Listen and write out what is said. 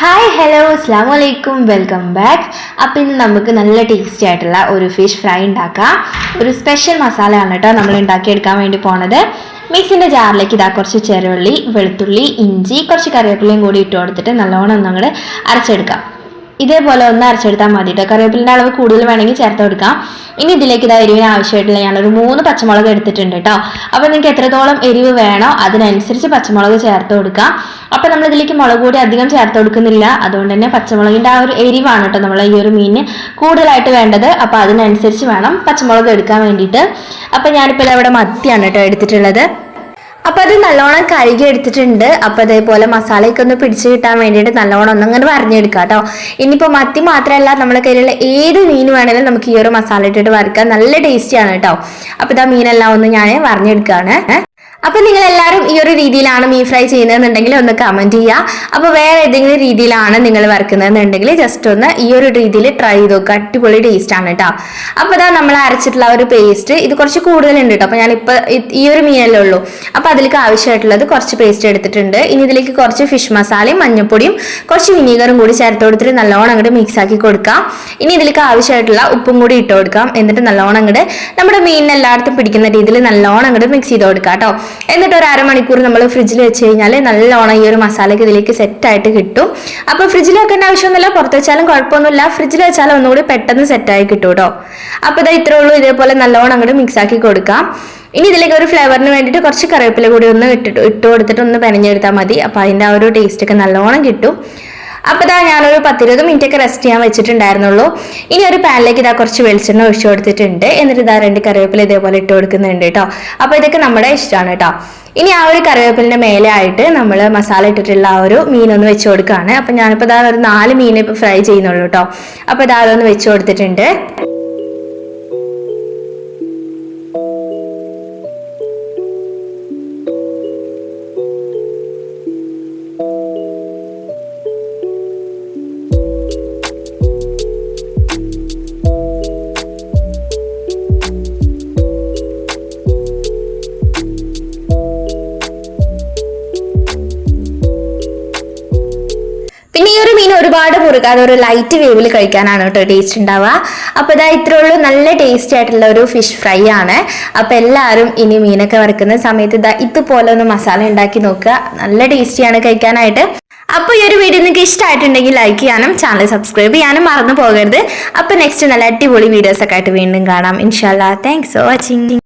Hi hello അസ്സാം വലൈക്കും welcome back അപ്പം ഇന്ന് നമുക്ക് നല്ല ടേസ്റ്റി ആയിട്ടുള്ള ഒരു ഫിഷ് ഫ്രൈ ഉണ്ടാക്കാം. ഒരു സ്പെഷ്യൽ മസാലയാണ് കേട്ടോ നമ്മൾ ഉണ്ടാക്കിയെടുക്കാൻ വേണ്ടി പോണത്. മിക്സിന്റെ ജാറിലേക്ക് ഇതാ കുറച്ച് ചെറുള്ളി വെളുത്തുള്ളി ഇഞ്ചി കുറച്ച് കറിവേപ്പിലയും കൂടി ഇട്ട് കൊടുത്തിട്ട് നല്ലോണം ഒന്ന് അങ്ങോട്ട് അരച്ചെടുക്കാം. ഇതേപോലെ ഒന്ന് അരച്ചെടുത്താൽ മതി കേട്ടോ കറിവേപ്പിലിന്റെ അളവ് കൂടുതൽ വേണമെങ്കിൽ ചേർത്ത് കൊടുക്കാം. ഇനി ഇതിലേക്ക് ഇതാ എരിവിന് ആവശ്യമായിട്ടുള്ള ഞാനൊരു മൂന്ന് പച്ചമുളക് എടുത്തിട്ടുണ്ട് കേട്ടോ അപ്പോൾ നിങ്ങൾക്ക് എത്രത്തോളം എരിവ് വേണോ അതിനനുസരിച്ച് പച്ചമുളക് ചേർത്ത് കൊടുക്കാം. അപ്പോൾ നമ്മൾ ഇതിലേക്ക് മുളക് കൂടി അധികം ചേർത്ത് കൊടുക്കുന്നില്ല. അതുകൊണ്ട് തന്നെ പച്ചമുളകിന്റെ ആ ഒരു എരിവാണ് കേട്ടോ നമ്മൾ ഈ ഒരു മീനിന് കൂടുതലായിട്ട് വേണ്ടത്. അപ്പോൾ അതിനനുസരിച്ച് വേണം പച്ചമുളക് എടുക്കാൻ വേണ്ടിയിട്ട്. അപ്പോൾ ഞാനിപ്പോൾ ഇവിടെ മത്തിയാണ് കേട്ടോ എടുത്തിട്ടുള്ളത്. അപ്പൊ അത് നല്ലോണം കഴുകി എടുത്തിട്ടുണ്ട് അപ്പൊ അതേപോലെ മസാലയൊക്കെ ഒന്ന് പിടിച്ചു കിട്ടാൻ വേണ്ടിയിട്ട് നല്ലോണം ഒന്ന് അങ്ങനെ വരഞ്ഞെടുക്കാം കേട്ടോ ഇനിയിപ്പോ മത്തി മാത്രമല്ല നമ്മുടെ കയ്യിലുള്ള ഏത് മീൻ വേണേലും നമുക്ക് ഈ ഒരു മസാല ഇട്ടിട്ട് വറുക്കാം. നല്ല ടേസ്റ്റിയാണ് കേട്ടോ അപ്പൊ ഇതാ മീനെല്ലാം ഒന്ന് ഞാൻ വരഞ്ഞെടുക്കുകയാണ് അപ്പൊ നിങ്ങൾ എല്ലാവരും ഈ ഒരു രീതിയിലാണ് മീൻ ഫ്രൈ ചെയ്യുന്നതെന്നുണ്ടെങ്കിൽ ഒന്ന് കമന്റ് ചെയ്യുക അപ്പൊ വേറെ ഏതെങ്കിലും രീതിയിലാണ് നിങ്ങൾ വറുക്കുന്നതെന്നുണ്ടെങ്കിൽ ജസ്റ്റ് ഒന്ന് ഈ ഒരു രീതിയിൽ ട്രൈ ചെയ്ത് നോക്കുക അടിപൊളി ടേസ്റ്റ് ആണ് കേട്ടോ അപ്പൊ ഇതാ നമ്മൾ അരച്ചിട്ടുള്ള ഒരു പേസ്റ്റ് ഇത് കുറച്ച് കൂടുതലുണ്ട് കേട്ടോ അപ്പൊ ഞാൻ ഇപ്പൊ ഈ ഒരു മീനല്ലേ ഉള്ളൂ. അപ്പൊ അതിലേക്ക് ആവശ്യമായിട്ടുള്ളത് കുറച്ച് പേസ്റ്റ് എടുത്തിട്ടുണ്ട്. ഇനി ഇതിലേക്ക് കുറച്ച് ഫിഷ് മസാലയും മഞ്ഞൾപ്പൊടിയും കുറച്ച് വിനീഗറും കൂടി ചേർത്ത് കൊടുത്തിട്ട് നല്ലോണം അങ്ങോട്ട് മിക്സ് ആക്കി കൊടുക്കാം. ഇനി ഇതിലേക്ക് ആവശ്യമായിട്ടുള്ള ഉപ്പും കൂടി ഇട്ട് കൊടുക്കാം. എന്നിട്ട് നല്ലോണം അങ്ങോട്ട് നമ്മുടെ മീനിന് എല്ലായിടത്തും പിടിക്കുന്ന രീതിയിൽ നല്ലോണം അങ്ങോട്ട് മിക്സ് ചെയ്ത് കൊടുക്കാം കേട്ടോ എന്നിട്ട് ഒരു അരമണിക്കൂർ നമ്മൾ ഫ്രിഡ്ജിൽ വെച്ച് കഴിഞ്ഞാൽ നല്ലോണം ഈ ഒരു മസാലയ്ക്ക് ഇതിലേക്ക് സെറ്റായിട്ട് കിട്ടും. അപ്പോൾ ഫ്രിഡ്ജിൽ വെക്കേണ്ട ആവശ്യമൊന്നുമില്ല. പുറത്ത് വെച്ചാലും കുഴപ്പമൊന്നുമില്ല. ഫ്രിഡ്ജിൽ വെച്ചാലും ഒന്നുകൂടി പെട്ടെന്ന് സെറ്റായി കിട്ടും കേട്ടോ അപ്പോൾ ഇതാ ഇത്രേ ഉള്ളൂ. ഇതേപോലെ നല്ലോണം അങ്ങോട്ട് മിക്സ് ആക്കി കൊടുക്കാം. ഇനി ഇതിലേക്ക് ഒരു ഫ്ലേവറിന് വേണ്ടിയിട്ട് കുറച്ച് കറിവേപ്പില കൂടി ഒന്ന് ഇട്ടിട്ട് ഇട്ട് കൊടുത്തിട്ട് ഒന്ന് പെനഞ്ഞെടുത്താൽ മതി. അപ്പോൾ അതിന്റെ ആ ഒരു ടേസ്റ്റ് ഒക്കെ നല്ലോണം കിട്ടും. അപ്പോൾ ഇതാ ഞാനൊരു പത്തിരുപത് മിനിറ്റ് ഒക്കെ റെസ്റ്റ് ചെയ്യാൻ വെച്ചിട്ടുണ്ടായിരുന്നുള്ളൂ. ഇനി ഒരു പാനിലേക്ക് ഇതാ കുറച്ച് വെളിച്ചെണ്ണ ഒഴിച്ചു കൊടുത്തിട്ടുണ്ട്. എന്നിട്ട് ഇതാ രണ്ട് കറിവേപ്പില ഇതേപോലെ ഇട്ട് കൊടുക്കുന്നുണ്ട് കേട്ടോ. അപ്പോൾ ഇതൊക്കെ നമ്മുടെ ഇഷ്ടമാണ് കേട്ടോ. ഇനി ആ ഒരു കറിവേപ്പിലിന്റെ മേലെ ആയിട്ട് നമ്മൾ മസാല ഇട്ടിട്ടുള്ള ആ ഒരു മീനൊന്ന് വെച്ച് കൊടുക്കുകയാണ് അപ്പം ഞാനിപ്പോൾ ഇതാ ഒരു നാല് മീൻ ഇപ്പോൾ ഫ്രൈ ചെയ്യുന്നുള്ളൂ കേട്ടോ. അപ്പോൾ ഇതാ അതൊന്ന് വെച്ച് കൊടുത്തിട്ടുണ്ട്. ഒരുപാട് മുറുകാതെ ഒരു ലൈറ്റ് വേവിൽ കഴിക്കാനാണ് കേട്ടോ ടേസ്റ്റ് ഉണ്ടാവുക അപ്പൊ ഇതാ ഇത്രേ ഉള്ളൂ നല്ല ടേസ്റ്റി ആയിട്ടുള്ള ഒരു ഫിഷ് ഫ്രൈ ആണ്. അപ്പൊ എല്ലാവരും ഇനി മീനൊക്കെ വറുക്കുന്ന സമയത്ത് ഇതാ ഇതുപോലെ ഒന്ന് മസാല ഉണ്ടാക്കി നോക്കുക. നല്ല ടേസ്റ്റിയാണ് കഴിക്കാനായിട്ട്. അപ്പൊ ഈ ഒരു വീഡിയോ നിങ്ങൾക്ക് ഇഷ്ടമായിട്ടുണ്ടെങ്കിൽ ലൈക്ക് ചെയ്യാനും ചാനൽ സബ്സ്ക്രൈബ് ചെയ്യാനും മറന്നു പോകരുത്. അപ്പൊ നെക്സ്റ്റ് നല്ല അടിപൊളി വീഡിയോസ് ഒക്കെ ആയിട്ട് വീണ്ടും കാണാം. ഇൻഷാല്ലാ താങ്ക്സ് ഫോർ വാച്ചിങ്